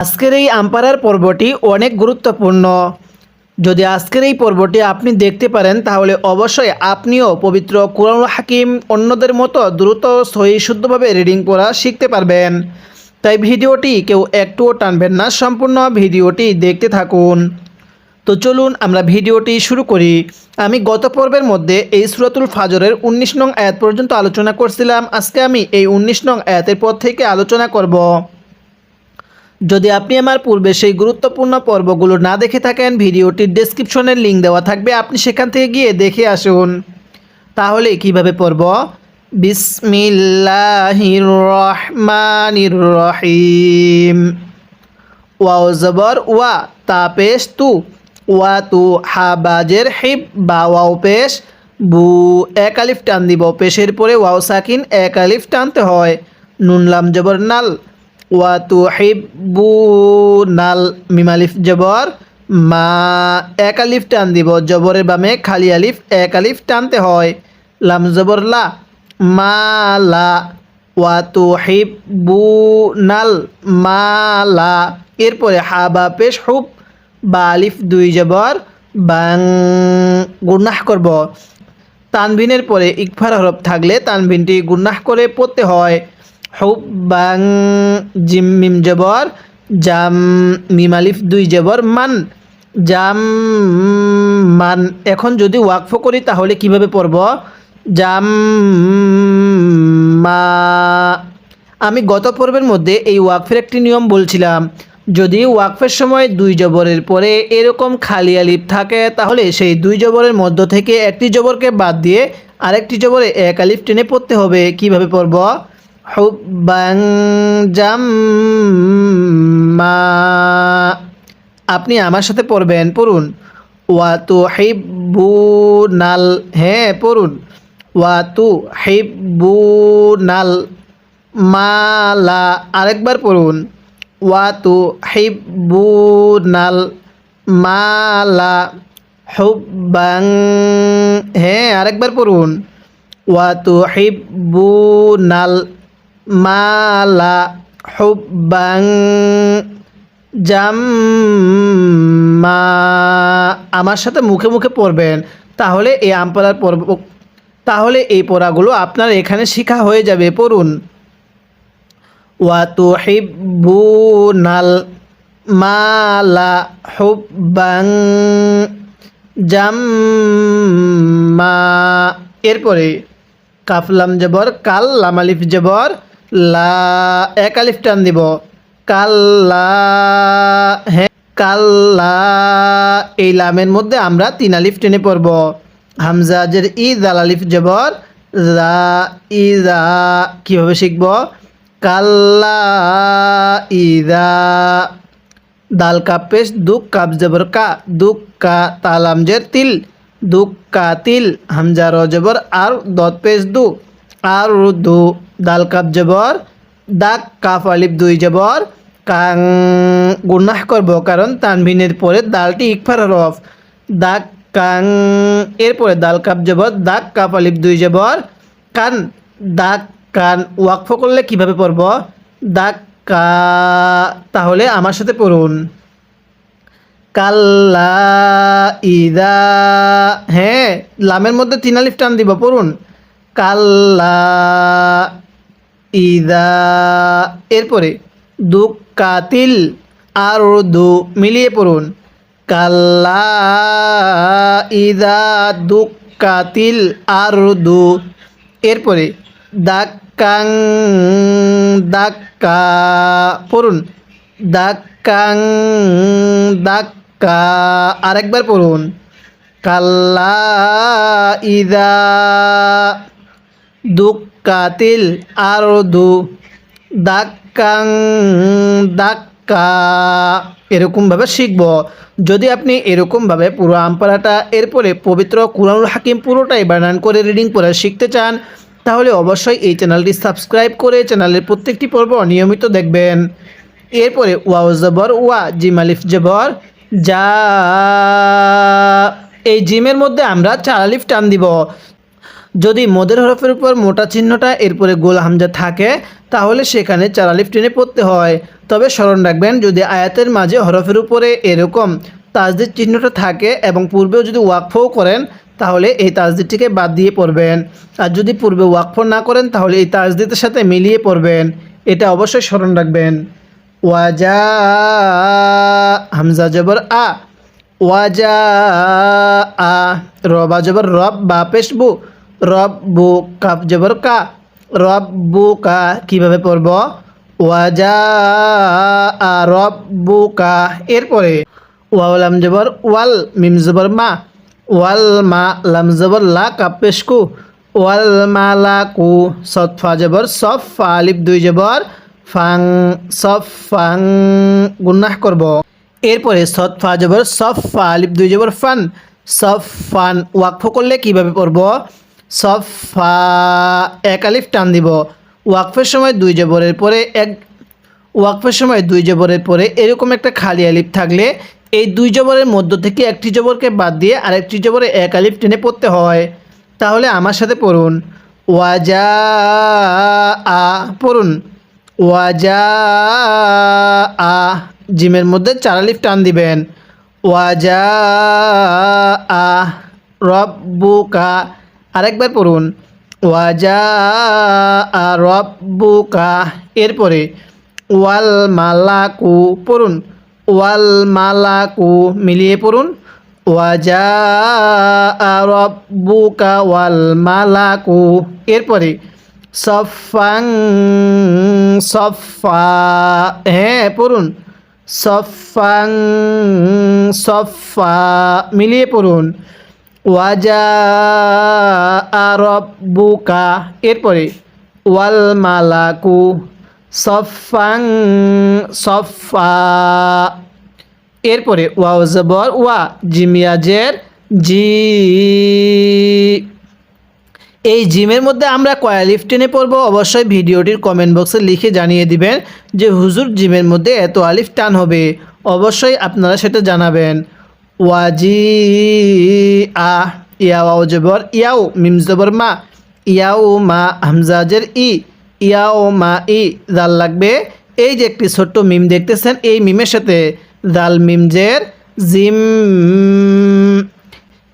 আজকের এই আম্পায়ার পর্বটি অনেক গুরুত্বপূর্ণ। যদি আজকের এই পর্বটি আপনি দেখতে পারেন, তাহলে অবশ্যই আপনিও পবিত্র কুরআন হাকিম অন্যদের মতো দ্রুত, সহি, শুদ্ধভাবে রিডিং পড়া শিখতে পারবেন। তাই ভিডিওটি কেউ একটুও টানবেন না, সম্পূর্ণ ভিডিওটি দেখতে থাকুন। তো চলুন আমরা ভিডিওটি শুরু করি। আমি গত পর্বের মধ্যে এই সুরাতুল ফাজরের উনিশ নং আয়াত পর্যন্ত আলোচনা করছিলাম। আজকে আমি এই উনিশ নং আয়াতের পর থেকে আলোচনা করব। যদি আপনি আমার পূর্বে সেই গুরুত্বপূর্ণ পর্বগুলো না দেখে থাকেন, ভিডিওটির ডেসক্রিপশনের লিঙ্ক দেওয়া থাকবে। আপনি সেখান থেকে গিয়ে দেখে আসুন। তাহলে কীভাবে পড়ব? বিসমিল্লাহির রহমানির রহিম ওয়াও জবর, ওয়া, তা পেশ, তু। ওয়া, তু হাবাজের হিব, বা, ওয়াও পেশ। বু, এক আলিফ টান দিব। পেশের পরে ওয়াও সাকিন, এক আলিফ টানতে হয়। নুনলাম জবর, নাল। ওয়া তু বু নাল মিম আলিফ, জবর। মা, এক আলিফ টান দিব, জবরের বামে খালি আলিফ, এক আলিফ টানতে হয়। লাম, জবর, লা। মা, লা। ওয়া তু হিব বু নাল মালা এরপরে হা, বা, পেশ, হুব। বা, আলিফ, দুই, জবর। বাং গুন্নাহ করব। তানভিনের পরে ইকফার হরফ থাকলে তানভিনটি গুন্নাহ করে পড়তে হয়। হুব বাং জিম মিম জবর জাম মিম আলিফ দুই জবর মান জাম মান এখন যদি ওয়াকফ করি তাহলে কীভাবে পড়ব? জাম মা. আমি গত পর্বের মধ্যে এই ওয়াকফের একটি নিয়ম বলছিলাম। যদি ওয়াকফের সময় দুই জবরের পরে এরকম খালি আলিফ থাকে, তাহলে সেই দুই জবরের মধ্য থেকে একটি জবরকে বাদ দিয়ে আরেকটি জবরে এক আলিফ টেনে পড়তে হবে। কীভাবে পড়ব? হুব্বাং জাম মা আপনি আমার সাথে পড়বেন, পড়ুন। ওয়াতু হিব্বু নাল হ্যাঁ পড়ুন। ওয়াতু হিব্বু নাল মালা, আরেকবার পড়ুন। ওয়াতু হিব্বু নাল মালা হুব্বাং হ্যাঁ আরেকবার পড়ুন। ওয়াতু হিব্বু নাল মালা হুব্বাং জাম্মা। আমার সাথে মুখে মুখে পড়বেন, তাহলে এই আমপালার পর্ব তাহলে এই পড়াগুলো আপনার এখানে শেখা হয়ে যাবে, পড়ুন। ওয়াতুহিব্বুনাল মালা হুব্বাং জাম্মা। এরপরে কাফলাম জবর কাল লামালিফ জবর লা, এক আলিফ টান দিব। কাল্লা হ্যাঁ কাল্লা। এই লামের মধ্যে আমরা তিন আলিফ টেনে পড়ব। হামজাজের ই, দাল আলিফ জবর, রা ইদা কীভাবে শিখব? কাল্লা ইদা দাল কাপ পেশ, দুক কাপ জবর কা, দুক কা তালামজের তিল, দুক কা তিল, হামজা র জবর আর দত পেশ দু। আর দু দাল কাপ জবর দাক কাফ, আলিফ, দুই জবর। কাং, গুনাহ করব, কারণ তানভিনের পরে দালটি ইকফার হরফ দাক কাং এরপরে দাল কাপ জবর দাক কাপ আলিফ, দুই জবর। কান দাক কান, ওয়াকফ করলে কীভাবে পড়ব? দাক কা, তাহলে আমার সাথে পড়ুন। কাল্লা, ইদা হ্যাঁ লামের মধ্যে তিন আলিফ টান দিব, পড়ুন। কাল্লা ইদা। এরপরে, দুঃকাতিল আর দু মিলিয়ে পড়ুন। কাল্লা ইদা দুঃকাতিল আর দু এরপরে, দাক্কাং, দাক্কা পড়ুন। দাক্কাং, দাক্কা আরেকবার পড়ুন। কাল্লা ইদা দুঃকাতিল আর দু দাক্কাং দাক্কা। এরকমভাবে শিখব। যদি আপনি এরকমভাবে পুরো আমপারাটা এরপরে পবিত্র কুরআনুল হাকিম পুরোটাই বানান করে রিডিং পড়া শিখতে চান, তাহলে অবশ্যই এই চ্যানেলটি সাবস্ক্রাইব করে চ্যানেলের প্রত্যেকটি পর্ব নিয়মিত দেখবেন। এরপরে ওয়াও জবর, ওয়া জিম আলিফ জবর, যা এই জিমের মধ্যে আমরা চার আলিফ টান দিব। যদি মদের হরফের উপর মোটা চিহ্নটা এরপরে গোল হামজা থাকে, তাহলে সেখানে চারালিফ টেনে পড়তে হয়। তবে স্মরণ রাখবেন, যদি আয়াতের মাঝে হরফের উপরে এরকম তাজদির চিহ্নটা থাকে এবং পূর্বেও যদি ওয়াকফও করেন, তাহলে এই তাজদিদটিকে বাদ দিয়ে পড়বেন। আর যদি পূর্বে ওয়াকফ না করেন, তাহলে এই তাজদিদের সাথে মিলিয়ে পড়বেন। এটা অবশ্যই স্মরণ রাখবেন। ওয়াজা হামজা জবর আ। ওয়াজা আ। রবা জবর রব বা পেশবু রব বু কাপ জবর কা রব বু কা কীভাবে পড়ব? ওয়াজা রব বু কা। এরপরে ওয়ালাম জবর ওয়াল মিম জবর মা। ওয়াল মা লাম জবর লা কাপ পেশকু। ওয়াল মা লা কু সৎফা জবর সফ আলিফ দুই জবর ফাং সফ ফাং গুন্নাহ করব। এরপরে সৎ ফা জবর সফ ফা দুই জবর ফান। সফ ফান ওয়াকফ করলে কীভাবে পড়ব? সফ, এক আলিফ টান দিব। ওয়াকফের সময় দুই জবরের পরে এক ওয়াকফের সময় দুই জবরের পরে এরকম একটা খালি আলিফ থাকলে এই দুই জবরের মধ্য থেকে একটি জবরকে বাদ দিয়ে আরেকটি জবরে এক আলিফ টেনে পড়তে হয়। তাহলে আমার সাথে পড়ুন। ওয়াজা আ পড়ুন। ওয়াজা আ জিমের মধ্যে চার আলিফ টান দিবেন। ওয়াজা আ রব্বুকা আরেকবার পড়ুন। ওয়াজা রব্বুকা। এরপরে ওয়াল মালাকু পড়ুন। ওয়াল মালাকু মিলিয়ে পড়ুন। ওয়াজা রব্বুকা ওয়াল মালাকু। এরপরে সফাং সফা হ্যাঁ পড়ুন। সফাং সফা মিলিয়ে পড়ুন। ওয়াজা আরব্বুকা এরপরে ওয়াল মালাকু সফাং সফা এরপরে ওয়াও জবর, ওয়া জিমিয়াজের জি। এই জিমের মধ্যে আমরা কয়া লিফ টেনে পড়ব, অবশ্যই ভিডিওটির কমেন্ট বক্সে লিখে জানিয়ে দিবেন যে হুজুর জিমের মধ্যে এত আলিফ টান হবে। অবশ্যই আপনারা সেটা জানাবেন। ওয়াজি আ ইয়াও জবর ইয়াও মিম জবর মা ইয়াও মা হামজাজের ই ইয়াও মা ই জাল লাগবে। এই যে একটি ছোট্ট মিম দেখতেছেন, এই মিমের সাথে জাল মিমজের জিম।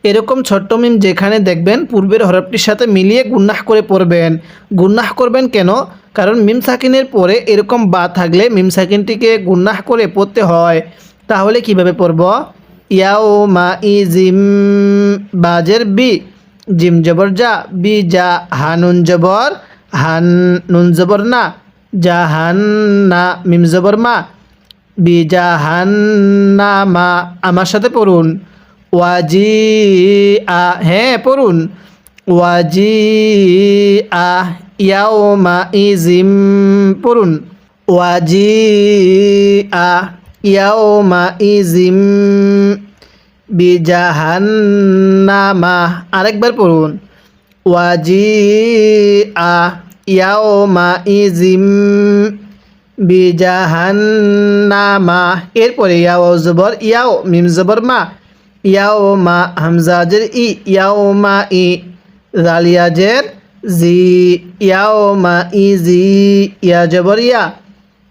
এরকম ছোট্ট মিম যেখানে দেখবেন, পূর্বের হরফটির সাথে মিলিয়ে গুন্নাহ করে পড়বেন। গুন্নাহ করবেন কেন? কারণ মিম সাকিনের পরে এরকম বা থাকলে মিম সাকিনটিকে গুন্নাহ করে পড়তে হয়। তাহলে কীভাবে পড়ব? ইয়াও মা ই জিম বাজের বি, জিম জবর যা, বি যা, হানুন জবর, হান, নুন জবর না, যা, হান, না, মিম জবর মা, বি যা, হান, না, মা, আমার সাথে পড়ুন। ওয়াজি আ হ্যাঁ পড়ুন। ওয়াজি আ ইয়াও মা ইজিম পড়ুন। ওয়াজি আ ইয়াও মা ইজিম বিজাহান্নামা। আরেকবার পড়ুন। ওয়াজি আ ইয়াও মা ইজিম বিজাহান্নামা। এরপরে ইয়াও জবর, ইয়াও মিম জবর মা। ইয়াও মা হামজাজের ই ইয়াও মা ই জালিয়াজের জি। ইয়াও মা ই জি ইয়া জবর, ইয়া।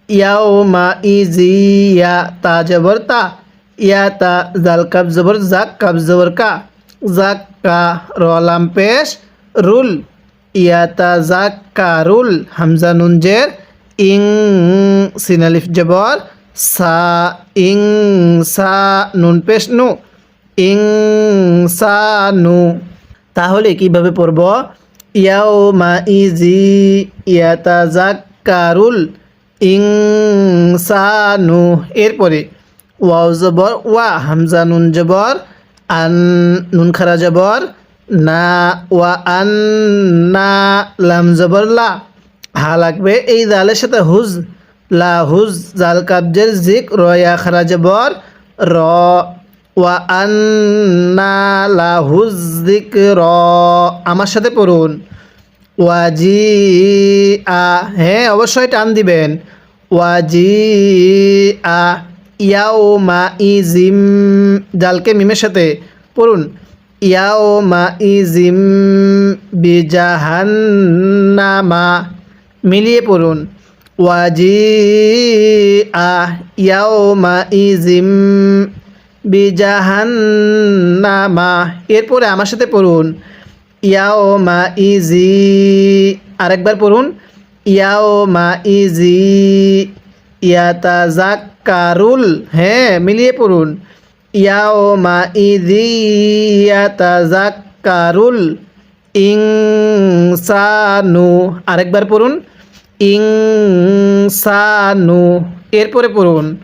ইয়াও মা ই জি ইয়া তা জবর তা, ইয়া তা জাল কাব জবর, জাক কাব জবর কা। জাক কা রলাম পেশ, রুল। ইয়া তা জাক কা রুল, হামজা নুনজের ইং সিনালিফ জবর, সা, ইং সা নুন পেশ নু। ইং সা নু। তাহলে কীভাবে পড়ব? ইয়াও মা ইজি ইয়াতাজাক্কারুল ইংসানু এরপরে ওয়াও জবর, ওয়া, হামজা নুন জবর, আন, নুন খারা জবর, না, ওয়া, আন, না, লাম জবর, লা। হা লাগবে এই জালের সাথে হুজ, লা, হুজ, জাল কাবজের জিক রয়া খারা জবর, র, ওয়া আন্না জিক র আমার সাথে পড়ুন। ওয়াজি আ হ্যাঁ অবশ্যই টান দিবেন। ওয়াজি আ ইয়াও মা ই জিম জালকে মিমের সাথে পড়ুন। ইয়াওমা ইজিম বিজাহান্নামা, মিলিয়ে পড়ুন। ওয়াজি আহ ইয়াওমা ইজিম বিজাহান্নামা, এরপরে আমার সাথে পড়ুন। ইয়াওমা ইজি আরেকবার পড়ুন। ইয়াওমা ইজি ইয়াতাজাক্কারুল হ্যাঁ মিলিয়ে পড়ুন। ইয়াওমা ইজি ইয়াতাজাক্কারুল ইনসানু। আরেকবার পড়ুন। ইনসানু। এরপরে পড়ুন।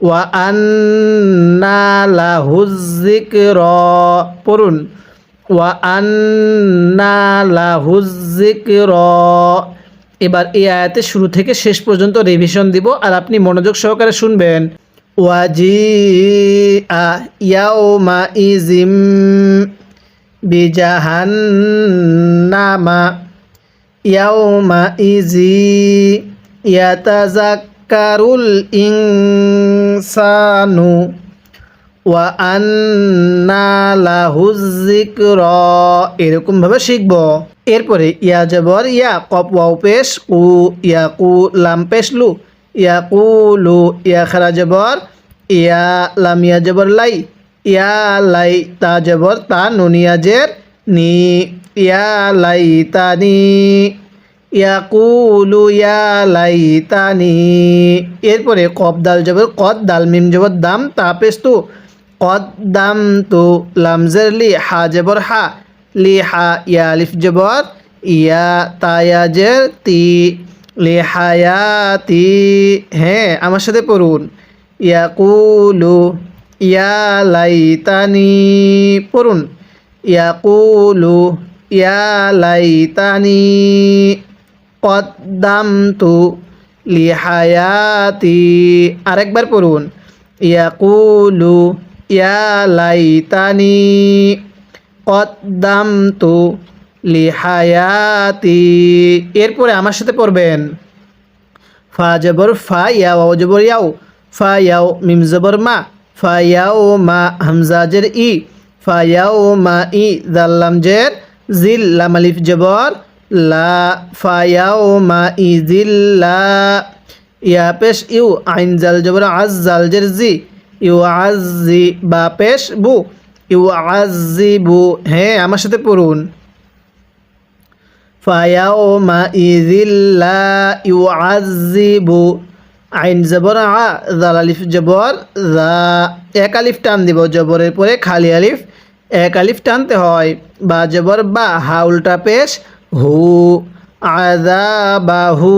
ওয়া আন্না লাহুজ্জিকর পড়ুন। ওয়া আন্না লাহুজ্জিকর এবার এই আয়াতের শুরু থেকে শেষ পর্যন্ত রিভিশন দিব আর আপনি মনোযোগ সহকারে শুনবেন। বিজাহান্নামা। ইজি ইয়াতাজাক্কারুল ইনসানু। ওয়া আন্না লাহুজ যিকর এরকমভাবে শিখব। এরপরে ইয়া জবর, ইয়া কপ, ওয়াও পেশ কু ইয়া কু, লাম পেশ, লু। ইয়া কু, লু, ইয়া খারা জবর, ইয়া লাম, ইয়া জবর, লাই। ইয়া লাই, তা জবর, তা নুনিয়া জের, নি। ইয়া লাই, তা নি। ইয়াকুলু ইয়া লাইতানি এরপরে কব দাল জবর, কদ, দাল, মিম জবর, দাম, তা, পেশ তু কদ দাম তু লামজের লি হা জবর হা লি হা ইয়া আলিফ জবর ইয়া তায়াজের তি লি হায়াতি হ্যাঁ আমার সাথে পড়ুন। ইয়াকুলু ইয়া লাইতানি। পড়ুন। ইয়াকুলু ইয়া লাইতানি। কদ্দামতু লিহায়াতি আরেকবার পড়ুন। ইয়াকুলু ইয়া লাইতানি, কদ্দামতু লিহায়াতি। এরপরে আমার সাথে পড়বেন। ফা জবর ফা ইয়া ওয়াও জবর ইয়াও, ফা ইয়াও মিম জবর মা, ফা ইয়াও মা হামজাজের ই, ফা ইয়াও মা ই জাল্লাম জের জিল লাম আলিফ জবর, লা, ফা ইয়াও মা ই জিল লা। ইয়া পেশ ইউ, আইন জাল জবর আজ জাল জের জি। ইউআজি বা পেশ বু। ইউআজিবু হ্যাঁ আমার সাথে পড়ুন। ফায়াউমা ইজিল্লা ইউ ইউআজিবু আইন জবর আ, জাল আলিফ জবর, জা। এক আলিফ টান দিব, জবরের পরে খালি আলিফ, এক আলিফ টানতে হয়। বা জবর বা, হা উল্টা পেশ, হু। আদা বাহু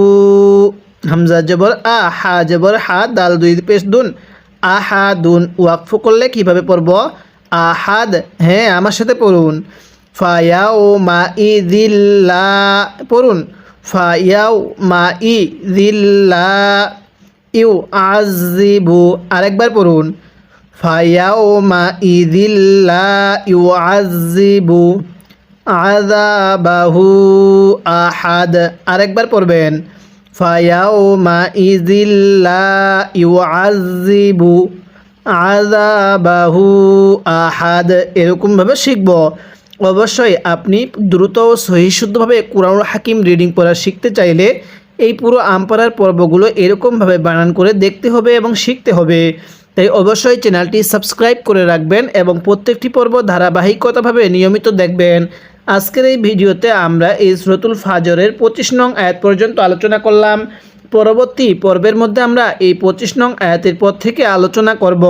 হামজা জবর আ, হা জবর হা, দাল দুই পেশ দুন। আহা দুন ওয়াকফু করলে কীভাবে পড়ব? আহাদ হ্যাঁ আমার সাথে পড়ুন। ফায়াও মা ই দিল্লা পড়ুন। ফায়াও মা ই দিল্লা ইউ আজিবু আরেকবার পড়ুন। ফায়াও মা ই দিল্লা ইউ আজিবু আজাবাহু আহাদ, আরেকবার পড়বেন। ইউ আজিবু আজাবাহু আহাদ এরকমভাবে শিখব। অবশ্যই আপনি দ্রুত ও সহিশুদ্ধভাবে কোরআনুল হাকিম রিডিং পড়া শিখতে চাইলে এই পুরো আমপাড়ার পর্বগুলো এরকমভাবে বানান করে দেখতে হবে এবং শিখতে হবে। তাই অবশ্যই চ্যানেলটি সাবস্ক্রাইব করে রাখবেন এবং প্রত্যেকটি পর্ব ধারাবাহিকতাভাবে নিয়মিত দেখবেন। আজকের এই ভিডিওতে আমরা এই সুরতুল ফাজরের পঁচিশ নং আয়াত পর্যন্ত আলোচনা করলাম। পরবর্তী পর্বের মধ্যে আমরা এই পঁচিশ নং আয়াতের পর থেকে আলোচনা করব।